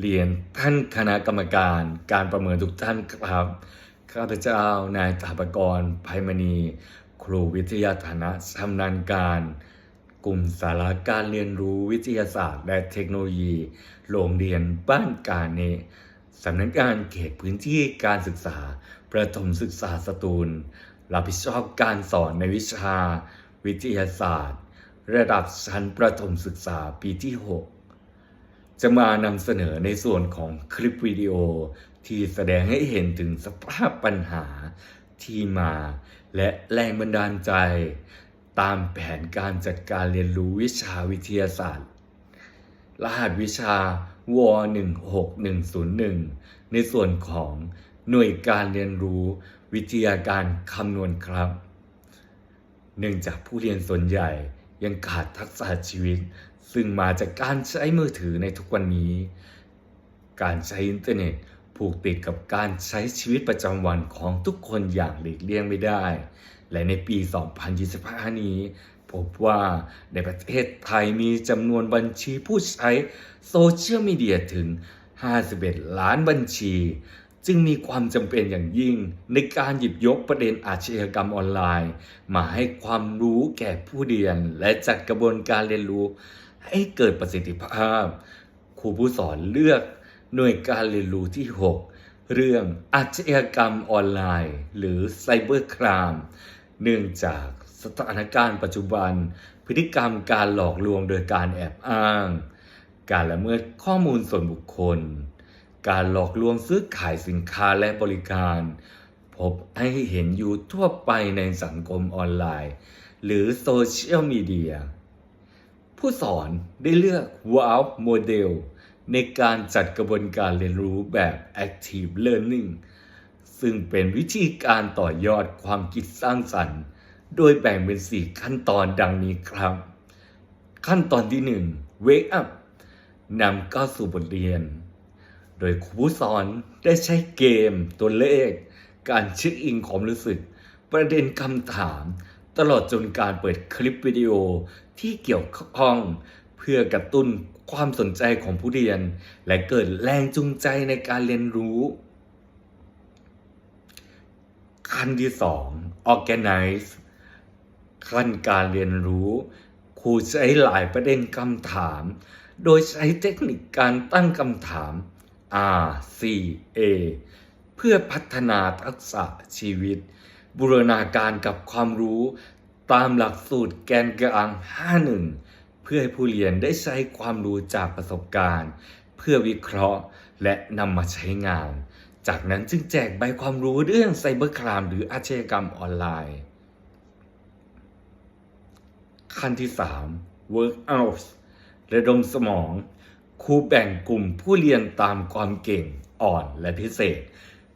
เรียนท่านคณะกรรมการการประเมินทุกท่านครับ ข้าพเจ้านายถาปกรภัยมณี ครูวิทยาฐานะชำนาญการ กลุ่มสาระการเรียนรู้วิทยาศาสตร์ และเทคโนโลยี โรงเรียนบ้านกาเนสำนักงานเขตพื้นที่การศึกษา ประถมศึกษาสตูล รับผิดชอบการสอนในวิชา วิทยาศาสตร์ ระดับชั้นประถมศึกษาปีที่ 6 จะมานำเสนอในส่วนของคลิปวิดีโอ ที่แสดงให้เห็นถึงสภาพปัญหาที่มา และแรงบันดาลใจ ตามแผนการจัดการเรียนรู้วิชาวิทยาศาสตร์ รหัสวิชาว16101 ในส่วนของหน่วยการเรียนรู้วิทยาการคำนวณครับ เนื่องจากผู้เรียนส่วนใหญ่ยังขาดทักษะชีวิต ซึ่งมาจากการใช้มือถือในทุกวันนี้ การใช้อินเทอร์เน็ตผูกติดกับการใช้ชีวิตประจำวันของทุกคนอย่างหลีกเลี่ยงไม่ได้ และในปี 2025 นี้ พบว่าในประเทศไทยมีจำนวนบัญชีผู้ใช้โซเชียลมีเดียถึง 51 ล้านบัญชี จึงมีความจำเป็นอย่างยิ่งในการหยิบยกประเด็นอาชญากรรมออนไลน์ มาให้ความรู้แก่ผู้เรียนและจัดกระบวนการเรียนรู้ ให้เกิดประสิทธิภาพ ครูผู้สอนเลือกหน่วยการเรียนรู้ที่ 6 เรื่องอาชญากรรมออนไลน์ หรือไซเบอร์ครามเนื่องจากสถานการณ์ปัจจุบัน พฤติกรรมการหลอกลวงโดยการแอบอ้าง การละเมิดข้อมูลส่วนบุคคล การหลอกลวงซื้อขายสินค้าและบริการ พบให้เห็นอยู่ทั่วไปในสังคมออนไลน์ หรือโซเชียลมีเดีย ผู้สอนได้เลือก WOW Model ในการจัดกระบวนการเรียนรู้แบบ Active Learning ซึ่งเป็นวิธีการต่อยอดความคิดสร้างสรรค์ โดยแบ่งเป็น 4 ขั้นตอนดังนี้ครับ ขั้นตอนที่ 1 Wake up นำเข้าสู่บทเรียน โดยครูผู้สอนได้ใช้เกมตัวเลข การเช็คอินความรู้สึก ประเด็นคำถาม ตลอดจนการเปิดคลิปวิดีโอที่เกี่ยวข้อง เพื่อกระตุ้นความสนใจของผู้เรียน และเกิดแรงจูงใจในการเรียนรู้ ขั้นที่สอง organize ขั้นการเรียนรู้ครูใช้หลายประเด็นคำถาม โดยใช้เทคนิคการตั้งคำถาม R C A เพื่อพัฒนาทักษะชีวิต บูรณาการกับความรู้ตามหลักสูตรแกนกลาง 51 เพื่อให้ผู้เรียนได้ใช้ความรู้จากประสบการณ์ เพื่อวิเคราะห์และนำมาใช้งาน จากนั้นจึงแจกใบความรู้เรื่องไซเบอร์ครามหรืออาชญากรรมออนไลน์ ขั้นที่ 3 work out ระดมสมอง ครูแบ่งกลุ่มผู้เรียนตามความเก่งอ่อนและพิเศษ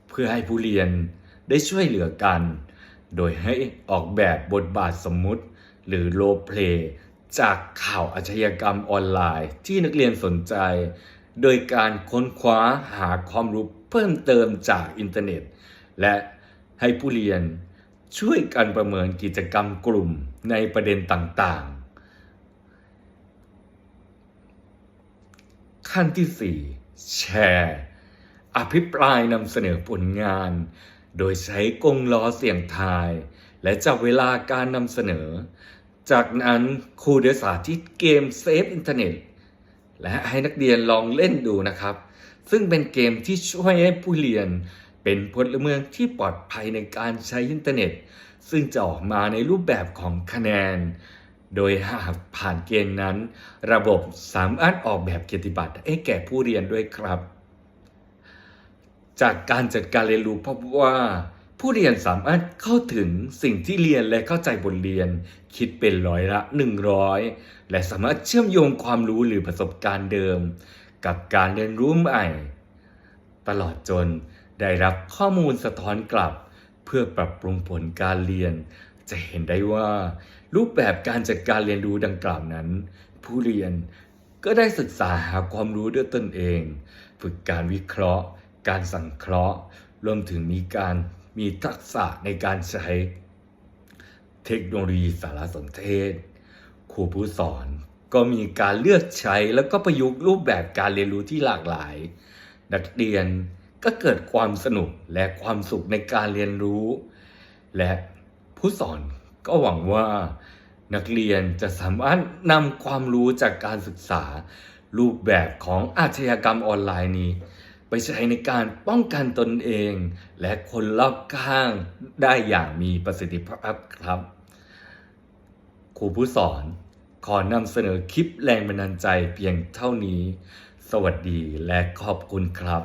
เพื่อให้ผู้เรียน ได้ช่วยเหลือกัน โดยให้ออกแบบบทบาทสมมุติ หรือโลเพลย์จากข่าวอาชญากรรมออนไลน์ที่นักเรียนสนใจ โดยการค้นคว้าหาความรู้เพิ่มเติมจากอินเทอร์เน็ต และให้ผู้เรียนช่วยกันประเมินกิจกรรมกลุ่มในประเด็นต่างๆ ขั้นที่ 4 แชร์ อภิปรายนำเสนอผลงาน โดยใช้กงล้อเสียงทาย และจับเวลาการนำเสนอ จากนั้นครูได้สาธิตเกมเซฟอินเทอร์เน็ตและให้นักเรียนลองเล่นดูนะครับ ซึ่งเป็นเกมที่ช่วยให้ผู้เรียน เป็นพลเมืองที่ปลอดภัยในการใช้อินเทอร์เน็ต ซึ่งจะออกมาในรูปแบบของคะแนน โดยหากผ่านเกณฑ์นั้น ระบบสามารถออกแบบเกียรติบัตรให้แก่ผู้เรียนด้วยครับ จากการจัดการเรียนรู้พบว่า ผู้เรียนสามารถเข้าถึงสิ่งที่เรียนและเข้าใจบทเรียน คิดเป็นร้อยละ 100 และสามารถเชื่อมโยงความรู้หรือประสบการณ์เดิม กับการเรียนรู้ใหม่ตลอดจนได้รับข้อมูลสะท้อนกลับ เพื่อปรับปรุงผลการเรียน จะเห็นได้ว่า รูปแบบการจัดการเรียนรู้ดังกล่าวนั้น ผู้เรียนก็ได้ศึกษาหาความรู้ด้วยตนเอง ฝึกการวิเคราะห์ การสังเคราะห์ รวมถึงมีการมีทักษะในการใช้เทคโนโลยีสารสนเทศ ครูผู้สอนก็มีการเลือกใช้แล้วก็ประยุกต์รูปแบบการเรียนรู้ที่หลากหลาย นักเรียนก็เกิดความสนุกและความสุขในการเรียนรู้ และผู้สอนก็หวังว่านักเรียนจะสามารถนำความรู้จากการศึกษา รูปแบบของอาชญากรรมออนไลน์นี้ ไปใช้ในการป้องกันตนเอง และคนรอบข้างได้อย่างมีประสิทธิภาพครับ ครูผู้สอนขอนำเสนอคลิปแรงบันดาลใจเพียงเท่านี้ สวัสดีและขอบคุณครับ